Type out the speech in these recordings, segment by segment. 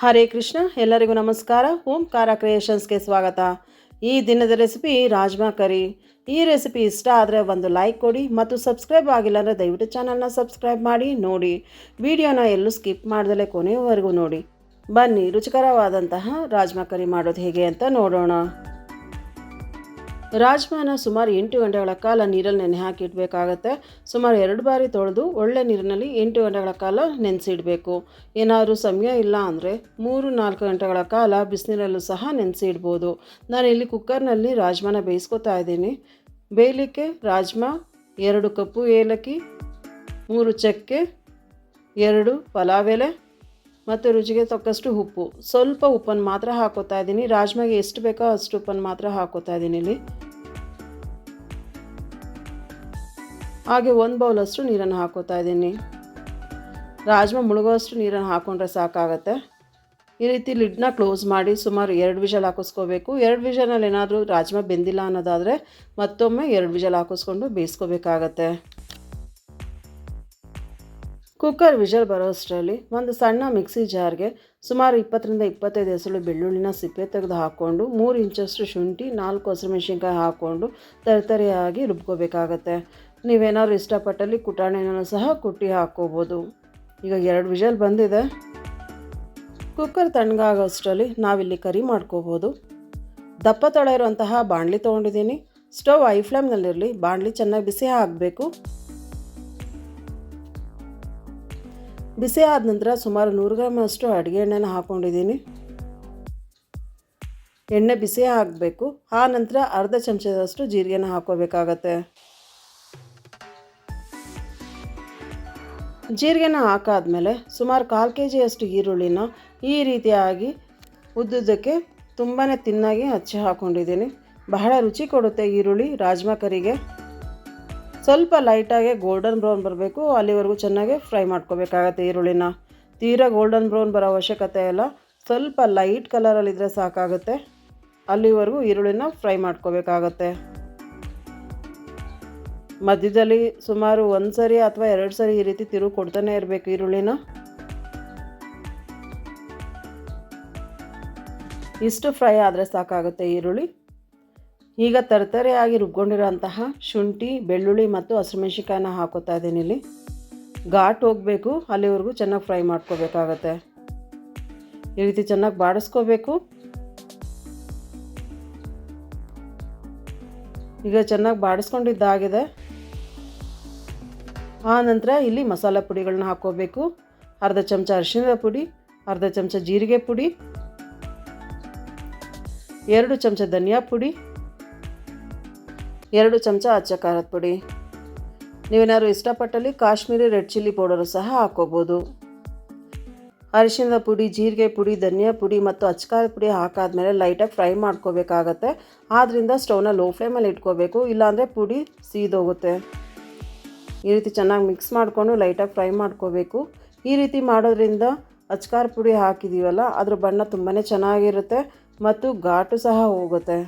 ಹರೇ ಕೃಷ್ಣ, ಎಲ್ಲರಿಗೂ ನಮಸ್ಕಾರ. ಓಂಕಾರ ಕ್ರಿಯೇಷನ್ಸ್ಗೆ ಸ್ವಾಗತ. ಈ ದಿನದ ರೆಸಿಪಿ ರಾಜ್ಮಾ ಕರಿ. ಈ ರೆಸಿಪಿ ಇಷ್ಟ ಆದರೆ ಒಂದು ಲೈಕ್ ಕೊಡಿ ಮತ್ತು ಸಬ್ಸ್ಕ್ರೈಬ್ ಆಗಿಲ್ಲ ಅಂದರೆ ದಯವಿಟ್ಟು ಚಾನಲ್ನ ಸಬ್ಸ್ಕ್ರೈಬ್ ಮಾಡಿ, ನೋಡಿ. ವಿಡಿಯೋನ ಎಲ್ಲೂ ಸ್ಕಿಪ್ ಮಾಡ್ದಲೇ ಕೊನೆಯವರೆಗೂ ನೋಡಿ. ಬನ್ನಿ, ರುಚಿಕರವಾದಂತಹ ರಾಜ್ಮಾ ಕರಿ ಮಾಡೋದು ಹೇಗೆ ಅಂತ ನೋಡೋಣ. ರಾಜ್ಮಾನ ಸುಮಾರು ಎಂಟು ಗಂಟೆಗಳ ಕಾಲ ನೀರಲ್ಲಿ ನೆನೆ ಹಾಕಿ ಇಡಬೇಕಾಗತ್ತೆ ಸುಮಾರು ಎರಡು ಬಾರಿ ತೊಳೆದು ಒಳ್ಳೆ ನೀರಿನಲ್ಲಿ ಎಂಟು ಗಂಟೆಗಳ ಕಾಲ ನೆನೆಸಿಡಬೇಕು. ಏನಾದರೂ ಸಮಯ ಇಲ್ಲ ಅಂದರೆ ಮೂರು ನಾಲ್ಕು ಗಂಟೆಗಳ ಕಾಲ ಬಿಸಿನೀರಲ್ಲೂ ಸಹ ನೆನೆಸಿ ಇಡ್ಬೋದು ನಾನು ಇಲ್ಲಿ ಕುಕ್ಕರ್ನಲ್ಲಿ ರಾಜ್ಮಾನ ಬೇಯಿಸ್ಕೊತಾ ಇದ್ದೀನಿ. ಬೇಯಲಿಕ್ಕೆ ರಾಜ್ಮಾ, ಎರಡು ಕಪ್ಪು ಏಲಕ್ಕಿ, ಮೂರು ಚಕ್ಕೆ, ಎರಡು ಪಲಾವ್ ಎಲೆ ಮತ್ತು ರುಚಿಗೆ ತಕ್ಕಷ್ಟು ಉಪ್ಪು. ಸ್ವಲ್ಪ ಉಪ್ಪನ್ನು ಮಾತ್ರ ಹಾಕೋತಾ ಇದ್ದೀನಿ. ರಾಜ್ಮಾಗೆ ಎಷ್ಟು ಬೇಕೋ ಅಷ್ಟು ಉಪ್ಪನ್ನು ಮಾತ್ರ ಹಾಕೋತಾ ಇದ್ದೀನಿ ಇಲ್ಲಿ. ಹಾಗೆ ಒಂದು ಬೌಲಷ್ಟು ನೀರನ್ನು ಹಾಕೋತಾ ಇದ್ದೀನಿ. ರಾಜ್ಮಾ ಮುಳುಗೋಷ್ಟು ನೀರನ್ನು ಹಾಕ್ಕೊಂಡ್ರೆ ಸಾಕಾಗತ್ತೆ. ಈ ರೀತಿ ಲಿಡ್ನ ಕ್ಲೋಸ್ ಮಾಡಿ ಸುಮಾರು ಎರಡು ವಿಷಲ್ ಹಾಕಿಸ್ಕೋಬೇಕು. ಎರಡು ವಿಷಲ್ನಲ್ಲಿ ಏನಾದರೂ ರಾಜ್ಮಾ ಬೆಂದಿಲ್ಲ ಅನ್ನೋದಾದರೆ ಮತ್ತೊಮ್ಮೆ ಎರಡು ವಿಷಲ್ ಹಾಕಿಸ್ಕೊಂಡು ಬೇಯಿಸ್ಕೋಬೇಕಾಗತ್ತೆ. ಕುಕ್ಕರ್ ವಿಷಲ್ ಬರೋಷ್ಟರಲ್ಲಿ ಒಂದು ಸಣ್ಣ ಮಿಕ್ಸಿ ಜಾರ್ಗೆ ಸುಮಾರು ಇಪ್ಪತ್ತರಿಂದ ಇಪ್ಪತ್ತೈದು ಹೆಸರು ಬೆಳ್ಳುಳ್ಳಿನ ಸಿಪ್ಪೆ ತೆಗೆದು ಹಾಕ್ಕೊಂಡು ಮೂರು ಇಂಚಷ್ಟು ಶುಂಠಿ, ನಾಲ್ಕು ಹಸಿಮೆಣ್ಸಿನ್ಕಾಯಿ ಹಾಕ್ಕೊಂಡು ತರತರಿಯಾಗಿ ರುಬ್ಕೋಬೇಕಾಗತ್ತೆ. ನೀವೇನಾದ್ರು ಇಷ್ಟಪಟ್ಟಲ್ಲಿ ಕುಟಾಣಿನೂ ಸಹ ಕುಟ್ಟಿ ಹಾಕ್ಕೋಬೋದು. ಈಗ ಎರಡು ವಿಷಲ್ ಬಂದಿದೆ. ಕುಕ್ಕರ್ ತಣ್ಣಗಾಗೋಷ್ಟರಲ್ಲಿ ನಾವಿಲ್ಲಿ ಕರಿ ಮಾಡ್ಕೋಬೋದು. ದಪ್ಪ ತಳ ಇರುವಂತಹ ಬಾಣಲಿ ತೊಗೊಂಡಿದ್ದೀನಿ. ಸ್ಟವ್ ಐ ಫ್ಲೇಮ್ನಲ್ಲಿರಲಿ, ಬಾಣಲಿ ಚೆನ್ನಾಗಿ ಬಿಸಿ ಆಗಬೇಕು ಬಿಸಿ ಆದ ನಂತರ ಸುಮಾರು ನೂರು ಗ್ರಾಮ್ ಅಷ್ಟು ಅಡುಗೆ ಎಣ್ಣೆನ ಹಾಕ್ಕೊಂಡಿದ್ದೀನಿ ಎಣ್ಣೆ ಬಿಸಿ ಹಾಕಬೇಕು ಆ ನಂತರ ಅರ್ಧ ಚಮಚದಷ್ಟು ಜೀರಿಗೆನ ಹಾಕೋಬೇಕಾಗತ್ತೆ. ಜೀರಿಗೆನ ಹಾಕಾದ್ಮೇಲೆ ಸುಮಾರು ಕಾಲು ಕೆ ಜಿಯಷ್ಟು ಈರುಳ್ಳಿನ ಈ ರೀತಿಯಾಗಿ ಉದ್ದುದಕ್ಕೆ ತುಂಬಾ ತಿನ್ನಾಗಿ ಹಚ್ಚಿ ಹಾಕ್ಕೊಂಡಿದ್ದೀನಿ ಬಹಳ ರುಚಿ ಕೊಡುತ್ತೆ ಈರುಳ್ಳಿ ರಾಜ್ಮಾ ಕರಿಗೆ. ಸ್ವಲ್ಪ ಲೈಟಾಗಿ ಗೋಲ್ಡನ್ ಬ್ರೌನ್ ಬರಬೇಕು. ಅಲ್ಲಿವರೆಗೂ ಚೆನ್ನಾಗಿ ಫ್ರೈ ಮಾಡ್ಕೋಬೇಕಾಗತ್ತೆ ಈರುಳ್ಳಿನ. ತೀರಾ ಗೋಲ್ಡನ್ ಬ್ರೌನ್ ಬರೋ ಅವಶ್ಯಕತೆ ಇಲ್ಲ. ಸ್ವಲ್ಪ ಲೈಟ್ ಕಲರಲ್ಲಿದ್ದರೆ ಸಾಕಾಗುತ್ತೆ. ಅಲ್ಲಿವರೆಗೂ ಈರುಳ್ಳಿನ ಫ್ರೈ ಮಾಡ್ಕೋಬೇಕಾಗತ್ತೆ. ಮಧ್ಯದಲ್ಲಿ ಸುಮಾರು ಒಂದು ಸರಿ ಅಥವಾ ಎರಡು ಸರಿ ಈ ರೀತಿ ತಿರುವು ಕೊಡ್ತಾನೆ ಇರಬೇಕು ಈರುಳ್ಳಿನ. ಇಷ್ಟು ಫ್ರೈ ಆದರೆ ಸಾಕಾಗುತ್ತೆ ಈರುಳ್ಳಿ. ಈಗ ತರತರಿಯಾಗಿ ರುಬ್ಕೊಂಡಿರೋಂತಹ ಶುಂಠಿ, ಬೆಳ್ಳುಳ್ಳಿ ಮತ್ತು ಹಸಿಮೆಣ್ಸಿಕಾಯನ್ನ ಹಾಕೋತಾ ಇದ್ದೀನಿ ಇಲ್ಲಿ. ಘಾಟ್ ಹೋಗಬೇಕು, ಅಲ್ಲಿವರೆಗೂ ಚೆನ್ನಾಗಿ ಫ್ರೈ ಮಾಡ್ಕೋಬೇಕಾಗತ್ತೆ. ಈ ರೀತಿ ಚೆನ್ನಾಗಿ ಬಾಡಿಸ್ಕೋಬೇಕು. ಈಗ ಚೆನ್ನಾಗಿ ಬಾಡಿಸ್ಕೊಂಡಿದ್ದಾಗಿದೆ. ಆ ನಂತರ ಇಲ್ಲಿ ಮಸಾಲೆ ಪುಡಿಗಳನ್ನ ಹಾಕ್ಕೋಬೇಕು ಅರ್ಧ ಚಮಚ ಅರಿಶಿಣದ ಪುಡಿ, ಅರ್ಧ ಚಮಚ ಜೀರಿಗೆ ಪುಡಿ, ಎರಡು ಚಮಚ ಧನಿಯಾ ಪುಡಿ ಎರಡು ಚಮಚ ಅಚ್ಚ ಖಾರದ ಪುಡಿ. ನೀವೇನಾದ್ರೂ ಇಷ್ಟಪಟ್ಟಲ್ಲಿ ಕಾಶ್ಮೀರಿ ರೆಡ್ ಚಿಲ್ಲಿ ಪೌಡರು ಸಹ ಹಾಕೋಬೋದು ಅರಿಶಿಣದ ಪುಡಿ, ಜೀರಿಗೆ ಪುಡಿ, ಧನಿಯಾ ಪುಡಿ ಮತ್ತು ಅಚ್ಕಾರದ ಪುಡಿ ಹಾಕಾದ್ಮೇಲೆ ಲೈಟಾಗಿ ಫ್ರೈ ಮಾಡ್ಕೋಬೇಕಾಗತ್ತೆ. ಆದ್ದರಿಂದ ಸ್ಟವ್ನ ಲೋ ಫ್ಲೇಮಲ್ಲಿ ಇಟ್ಕೋಬೇಕು. ಇಲ್ಲಾಂದರೆ ಪುಡಿ ಸೀದೋಗುತ್ತೆ. ಈ ರೀತಿ ಚೆನ್ನಾಗಿ ಮಿಕ್ಸ್ ಮಾಡಿಕೊಂಡು ಲೈಟಾಗಿ ಫ್ರೈ ಮಾಡ್ಕೋಬೇಕು. ಈ ರೀತಿ ಮಾಡೋದ್ರಿಂದ ಅಚ್ಕಾರ ಪುಡಿ ಹಾಕಿದ್ದೀವಲ್ಲ ಅದ್ರ ಬಣ್ಣ ತುಂಬಾ ಚೆನ್ನಾಗಿರುತ್ತೆ ಮತ್ತು ಘಾಟು ಸಹ ಹೋಗುತ್ತೆ.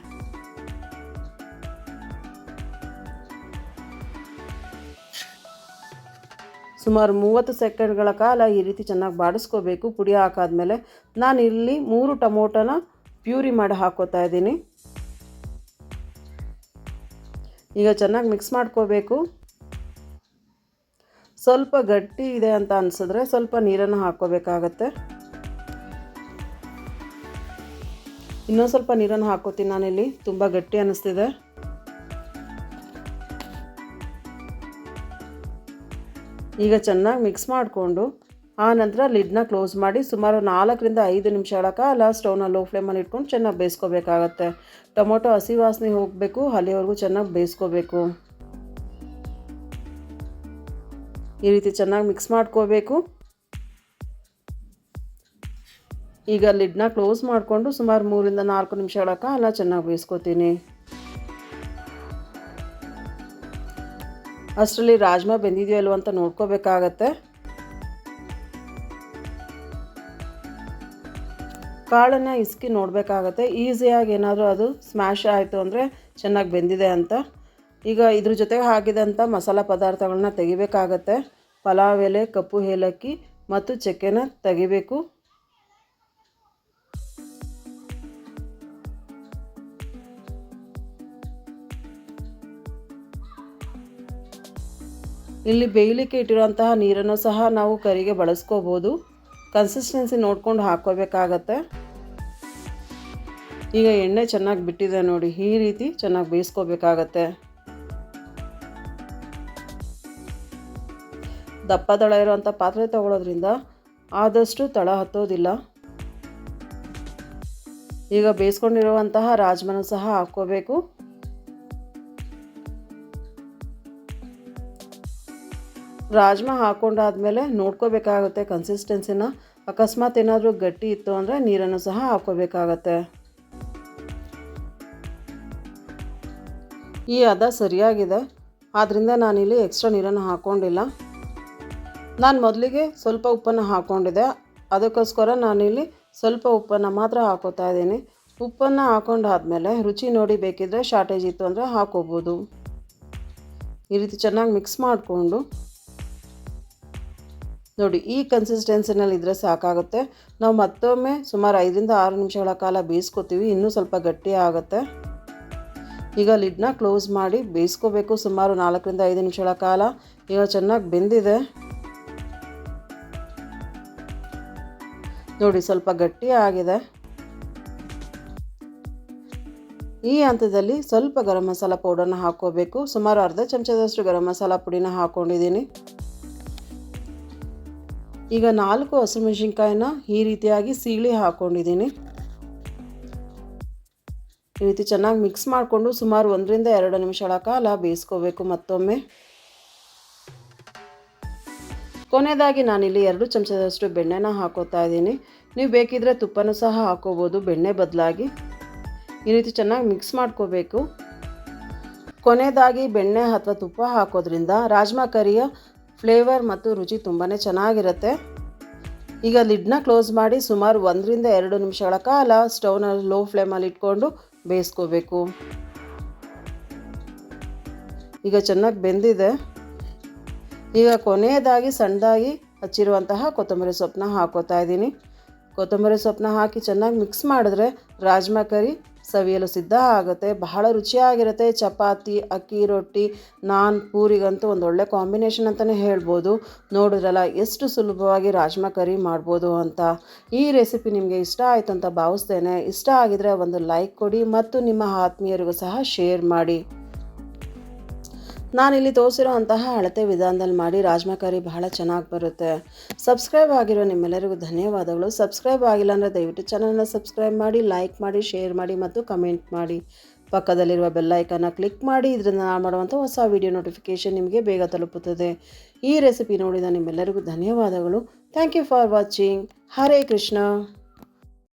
ಸುಮಾರು ಮೂವತ್ತು ಸೆಕೆಂಡ್ಗಳ ಕಾಲ ಈ ರೀತಿ ಚೆನ್ನಾಗಿ ಬಾಡಿಸ್ಕೋಬೇಕು. ಪುಡಿ ಹಾಕಾದ್ಮೇಲೆ ನಾನು ಇಲ್ಲಿ ಮೂರು ಟೊಮೊಟೊನ ಪ್ಯೂರಿ ಮಾಡಿ ಹಾಕೋತಾ ಇದ್ದೀನಿ. ಈಗ ಚೆನ್ನಾಗಿ ಮಿಕ್ಸ್ ಮಾಡ್ಕೋಬೇಕು. ಸ್ವಲ್ಪ ಗಟ್ಟಿ ಇದೆ ಅಂತ ಅನಿಸಿದ್ರೆ ಸ್ವಲ್ಪ ನೀರನ್ನು ಹಾಕ್ಕೋಬೇಕಾಗತ್ತೆ ಇನ್ನೊಂದು ಸ್ವಲ್ಪ ನೀರನ್ನು ಹಾಕೋತೀನಿ ನಾನಿಲ್ಲಿ. ತುಂಬ ಗಟ್ಟಿ ಅನ್ನಿಸ್ತಿದೆ ಈಗ ಚೆನ್ನಾಗಿ ಮಿಕ್ಸ್ ಮಾಡಿಕೊಂಡು, ಆ ನಂತರ ಲಿಡ್ನ ಕ್ಲೋಸ್ ಮಾಡಿ ಸುಮಾರು ನಾಲ್ಕರಿಂದ ಐದು ನಿಮಿಷಗಳ ಕಾಲ ಸ್ಟವ್ನ ಲೋ ಫ್ಲೇಮಲ್ಲಿ ಇಟ್ಕೊಂಡು ಚೆನ್ನಾಗಿ ಬೇಯಿಸ್ಕೋಬೇಕಾಗತ್ತೆ. ಟೊಮೊಟೊ ಹಸಿ ವಾಸನೆ ಹೋಗಬೇಕು ಅಲ್ಲಿವರೆಗೂ ಚೆನ್ನಾಗಿ ಬೇಯಿಸ್ಕೋಬೇಕು. ಈ ರೀತಿ ಚೆನ್ನಾಗಿ ಮಿಕ್ಸ್ ಮಾಡ್ಕೋಬೇಕು. ಈಗ ಲಿಡ್ನ ಕ್ಲೋಸ್ ಮಾಡಿಕೊಂಡು ಸುಮಾರು ಮೂರಿಂದ ನಾಲ್ಕು ನಿಮಿಷಗಳ ಕಾಲ ಚೆನ್ನಾಗಿ ಬೇಯಿಸ್ಕೋತೀನಿ. ಅಷ್ಟರಲ್ಲಿ ರಾಜ್ಮಾ ಬೆಂದಿದೆಯೋ ಅಲ್ವ ಅಂತ ನೋಡ್ಕೋಬೇಕಾಗತ್ತೆ. ಕಾಳನ್ನು ಇಸ್ಕಿ ನೋಡಬೇಕಾಗತ್ತೆ. ಈಸಿಯಾಗಿ ಏನಾದರೂ ಅದು ಸ್ಮ್ಯಾಶ್ ಆಯಿತು ಅಂದರೆ ಚೆನ್ನಾಗಿ ಬೆಂದಿದೆ ಅಂತ. ಈಗ ಇದ್ರ ಜೊತೆಗೆ ಹಾಕಿದಂಥ ಮಸಾಲ ಪದಾರ್ಥಗಳನ್ನ ತೆಗಿಬೇಕಾಗತ್ತೆ. ಪಲಾವ್ ಎಲೆ, ಕಪ್ಪು ಏಲಕ್ಕಿ ಮತ್ತು ಚಕ್ಕೆನ ತೆಗಿಬೇಕು. ಇಲ್ಲಿ ಬೇಯಲಿಕ್ಕೆ ಇಟ್ಟಿರೋಂತಹ ನೀರನ್ನು ಸಹ ನಾವು ಕರಿಗೆ ಬಳಸ್ಕೋಬೋದು. ಕನ್ಸಿಸ್ಟೆನ್ಸಿ ನೋಡ್ಕೊಂಡು ಹಾಕ್ಕೋಬೇಕಾಗತ್ತೆ. ಈಗ ಎಣ್ಣೆ ಚೆನ್ನಾಗಿ ಬಿಟ್ಟಿದೆ ನೋಡಿ, ಈ ರೀತಿ ಚೆನ್ನಾಗಿ ಬೇಯಿಸ್ಕೋಬೇಕಾಗತ್ತೆ. ದಪ್ಪ ತಳ ಇರುವಂಥ ಪಾತ್ರೆ ತಗೊಳ್ಳೋದ್ರಿಂದ ಆದಷ್ಟು ತಳ ಹತ್ತೋದಿಲ್ಲ. ಈಗ ಬೇಯಿಸ್ಕೊಂಡಿರುವಂತಹ ರಾಜ್ಮನೂ ಸಹ ಹಾಕ್ಕೋಬೇಕು. ರಾಜ್ಮಾ ಹಾಕ್ಕೊಂಡಾದ್ಮೇಲೆ ನೋಡ್ಕೋಬೇಕಾಗುತ್ತೆ ಕನ್ಸಿಸ್ಟೆನ್ಸಿನ ಅಕಸ್ಮಾತ್ ಏನಾದರೂ ಗಟ್ಟಿ ಇತ್ತು ಅಂದರೆ ನೀರನ್ನು ಸಹ ಹಾಕ್ಕೋಬೇಕಾಗತ್ತೆ. ಈ ಹದ ಸರಿಯಾಗಿದೆ. ಆದ್ದರಿಂದ ನಾನಿಲ್ಲಿ ಎಕ್ಸ್ಟ್ರಾ ನೀರನ್ನು ಹಾಕ್ಕೊಂಡಿಲ್ಲ ನಾನು ಮೊದಲಿಗೆ ಸ್ವಲ್ಪ ಉಪ್ಪನ್ನು ಹಾಕ್ಕೊಂಡಿದ್ದೆ ಅದಕ್ಕೋಸ್ಕರ ನಾನಿಲ್ಲಿ ಸ್ವಲ್ಪ ಉಪ್ಪನ್ನು ಮಾತ್ರ ಹಾಕೋತಾ ಇದ್ದೀನಿ. ಉಪ್ಪನ್ನು ಹಾಕೊಂಡಾದ್ಮೇಲೆ ರುಚಿ ನೋಡಿ ಬೇಕಿದ್ದರೆ ಶಾರ್ಟೇಜ್ ಇತ್ತು ಅಂದರೆ ಹಾಕೋಬೋದು. ಈ ರೀತಿ ಚೆನ್ನಾಗಿ ಮಿಕ್ಸ್ ಮಾಡಿಕೊಂಡು ನೋಡಿ, ಈ ಕನ್ಸಿಸ್ಟೆನ್ಸಿನಲ್ಲಿ ಇದ್ದರೆ ಸಾಕಾಗುತ್ತೆ. ನಾವು ಮತ್ತೊಮ್ಮೆ ಸುಮಾರು ಐದರಿಂದ ಆರು ನಿಮಿಷಗಳ ಕಾಲ ಬೇಯಿಸ್ಕೊತೀವಿ, ಇನ್ನೂ ಸ್ವಲ್ಪ ಗಟ್ಟಿ ಆಗುತ್ತೆ. ಈಗ ಲಿಡ್ನ ಕ್ಲೋಸ್ ಮಾಡಿ ಬೇಯಿಸ್ಕೋಬೇಕು, ಸುಮಾರು ನಾಲ್ಕರಿಂದ ಐದು ನಿಮಿಷಗಳ ಕಾಲ. ಈಗ ಚೆನ್ನಾಗಿ ಬೆಂದಿದೆ. ನೋಡಿ, ಸ್ವಲ್ಪ ಗಟ್ಟಿ ಆಗಿದೆ. ಈ ಹಂತದಲ್ಲಿ ಸ್ವಲ್ಪ ಗರಂ ಮಸಾಲ ಪೌಡರ್ನ ಹಾಕೋಬೇಕು ಸುಮಾರು ಅರ್ಧ ಚಮಚದಷ್ಟು ಗರಂ ಮಸಾಲ ಪುಡಿನ ಹಾಕ್ಕೊಂಡಿದ್ದೀನಿ ಈಗ ನಾಲ್ಕು ಹಸಿಮೆಣ್ಸಿನ್ಕಾಯಿನ ಈ ರೀತಿಯಾಗಿ ಸೀಳಿ ಹಾಕ್ಕೊಂಡಿದ್ದೀನಿ ಈ ರೀತಿ ಚೆನ್ನಾಗಿ ಮಿಕ್ಸ್ ಮಾಡಿಕೊಂಡು ಸುಮಾರು ಒಂದರಿಂದ ಎರಡು ನಿಮಿಷಗಳ ಕಾಲ ಬೇಯಿಸ್ಕೋಬೇಕು ಮತ್ತೊಮ್ಮೆ. ಕೊನೆಯದಾಗಿ ನಾನಿಲ್ಲಿ ಎರಡು ಚಮಚದಷ್ಟು ಬೆಣ್ಣೆನ ಹಾಕೋತಾ ಇದ್ದೀನಿ. ನೀವು ಬೇಕಿದ್ರೆ ತುಪ್ಪನೂ ಸಹ ಹಾಕೋಬೋದು, ಬೆಣ್ಣೆ ಬದಲಾಗಿ. ಈ ರೀತಿ ಚೆನ್ನಾಗಿ ಮಿಕ್ಸ್ ಮಾಡ್ಕೋಬೇಕು. ಕೊನೆಯದಾಗಿ ಬೆಣ್ಣೆ ಅಥವಾ ತುಪ್ಪ ಹಾಕೋದ್ರಿಂದ ರಾಜ್ಮಾ ಕರಿಯ ಫ್ಲೇವರ್ ಮತ್ತು ರುಚಿ ತುಂಬಾ ಚೆನ್ನಾಗಿರುತ್ತೆ. ಈಗ ಲಿಡ್ನ ಕ್ಲೋಸ್ ಮಾಡಿ ಸುಮಾರು ಒಂದರಿಂದ ಎರಡು ನಿಮಿಷಗಳ ಕಾಲ ಸ್ಟವ್ನ ಲೋ ಫ್ಲೇಮಲ್ಲಿ ಇಟ್ಕೊಂಡು ಬೇಯಿಸ್ಕೋಬೇಕು. ಈಗ ಚೆನ್ನಾಗಿ ಬೆಂದಿದೆ. ಈಗ ಕೊನೆಯದಾಗಿ ಸಣ್ಣದಾಗಿ ಹಚ್ಚಿರುವಂತಹ ಕೊತ್ತಂಬರಿ ಸೊಪ್ಪನ್ನ ಹಾಕೋತಾ ಇದ್ದೀನಿ. ಕೊತ್ತಂಬರಿ ಸೊಪ್ಪನ್ನ ಹಾಕಿ ಚೆನ್ನಾಗಿ ಮಿಕ್ಸ್ ಮಾಡಿದ್ರೆ ರಾಜ್ಮಾ ಕರಿ ಸವಿಯಲು ಸಿದ್ಧ ಆಗುತ್ತೆ. ಬಹಳ ರುಚಿಯಾಗಿರುತ್ತೆ. ಚಪಾತಿ, ಅಕ್ಕಿ ರೊಟ್ಟಿ, ನಾನ್, ಪೂರಿಗಂತೂ ಒಂದು ಒಳ್ಳೆ ಕಾಂಬಿನೇಷನ್ ಅಂತಲೇ ಹೇಳ್ಬೋದು. ನೋಡಿದ್ರಲ್ಲ, ಎಷ್ಟು ಸುಲಭವಾಗಿ ರಾಜ್ಮಾ ಕರಿ ಮಾಡ್ಬೋದು ಅಂತ. ಈ ರೆಸಿಪಿ ನಿಮಗೆ ಇಷ್ಟ ಆಯಿತು ಅಂತ ಭಾವಿಸ್ತೇನೆ. ಇಷ್ಟ ಆಗಿದರೆ ಒಂದು ಲೈಕ್ ಕೊಡಿ ಮತ್ತು ನಿಮ್ಮ ಆತ್ಮೀಯರಿಗೂ ಸಹ ಶೇರ್ ಮಾಡಿ. ನಾನಿಲ್ಲಿ ತೋರಿಸಿರೋ ಅಂತಹ ಅಳತೆ ವಿಧಾನದಲ್ಲಿ ಮಾಡಿ ರಾಜ್ಮಾ ಕರಿ ಬಹಳ ಚೆನ್ನಾಗಿ ಬರುತ್ತೆ. ಸಬ್ಸ್ಕ್ರೈಬ್ ಆಗಿರೋ ನಿಮ್ಮೆಲ್ಲರಿಗೂ ಧನ್ಯವಾದಗಳು. ಸಬ್ಸ್ಕ್ರೈಬ್ ಆಗಿಲ್ಲ ಅಂದರೆ ದಯವಿಟ್ಟು ಚಾನಲ್ನ ಸಬ್ಸ್ಕ್ರೈಬ್ ಮಾಡಿ ಲೈಕ್ ಮಾಡಿ ಶೇರ್ ಮಾಡಿ ಮತ್ತು ಕಮೆಂಟ್ ಮಾಡಿ. ಪಕ್ಕದಲ್ಲಿರುವ ಬೆಲ್ಲೈಕನ್ನ ಕ್ಲಿಕ್ ಮಾಡಿ, ಇದರಿಂದ ನಾನು ಮಾಡುವಂಥ ಹೊಸ ವಿಡಿಯೋ ನೋಟಿಫಿಕೇಷನ್ ನಿಮಗೆ ಬೇಗ ತಲುಪುತ್ತದೆ. ಈ ರೆಸಿಪಿ ನೋಡಿದ ನಿಮ್ಮೆಲ್ಲರಿಗೂ ಧನ್ಯವಾದಗಳು. Thank you for watching Hare Krishna